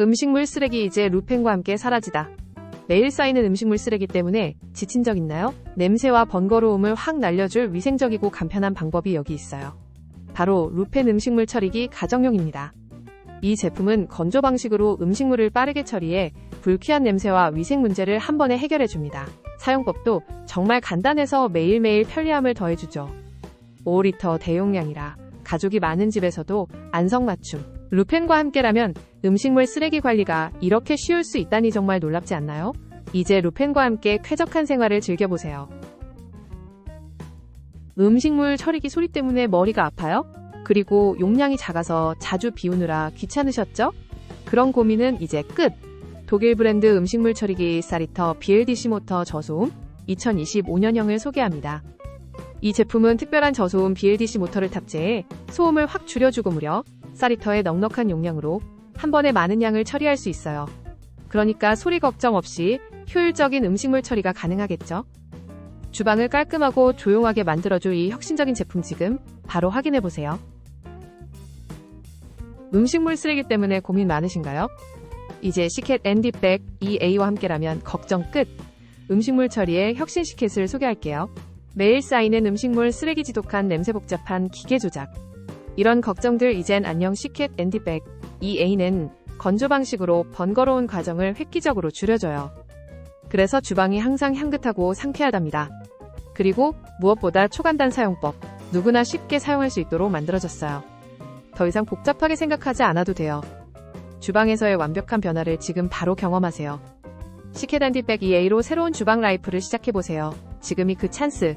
음식물 쓰레기 이제 루펜과 함께 사라지다. 매일 쌓이는 음식물 쓰레기 때문에 지친 적 있나요? 냄새와 번거로움을 확 날려줄 위생적이고 간편한 방법이 여기 있어요. 바로 루펜 음식물 처리기 가정용입니다. 이 제품은 건조 방식으로 음식물을 빠르게 처리해 불쾌한 냄새와 위생 문제를 한 번에 해결해 줍니다. 사용법도 정말 간단해서 매일매일 편리함을 더해주죠. 5리터 대용량이라 가족이 많은 집에서도 안성맞춤. 루펜과 함께라면 음식물 쓰레기 관리가 이렇게 쉬울 수 있다니 정말 놀랍지 않나요? 이제 루펜과 함께 쾌적한 생활을 즐겨보세요. 음식물 처리기 소리 때문에 머리가 아파요? 그리고 용량이 작아서 자주 비우느라 귀찮으셨죠? 그런 고민은 이제 끝! 독일 브랜드 음식물 처리기 사리터 BLDC 모터 저소음 2025년형을 소개합니다. 이 제품은 특별한 저소음 BLDC 모터를 탑재해 소음을 확 줄여주고 무려 사리터의 넉넉한 용량으로 한 번에 많은 양을 처리할 수 있어요. 그러니까 소리 걱정 없이 효율적인 음식물 처리가 가능하겠죠? 주방을 깔끔하고 조용하게 만들어줄 이 혁신적인 제품 지금 바로 확인해보세요. 음식물 쓰레기 때문에 고민 많으신가요? 이제 시켓 앤디백 EA와 함께라면 걱정 끝! 음식물 처리의 혁신 시켓을 소개할게요. 매일 쌓이는 음식물 쓰레기 지독한 냄새 복잡한 기계 조작. 이런 걱정들 이젠 안녕 시켓 앤디백 EA는 건조 방식으로 번거로운 과정을 획기적으로 줄여줘요. 그래서 주방이 항상 향긋하고 상쾌하답니다. 그리고 무엇보다 초간단 사용법. 누구나 쉽게 사용할 수 있도록 만들어졌어요. 더 이상 복잡하게 생각하지 않아도 돼요. 주방에서의 완벽한 변화를 지금 바로 경험하세요. 시켓 앤디백 EA로 새로운 주방 라이프를 시작해보세요. 지금이 그 찬스.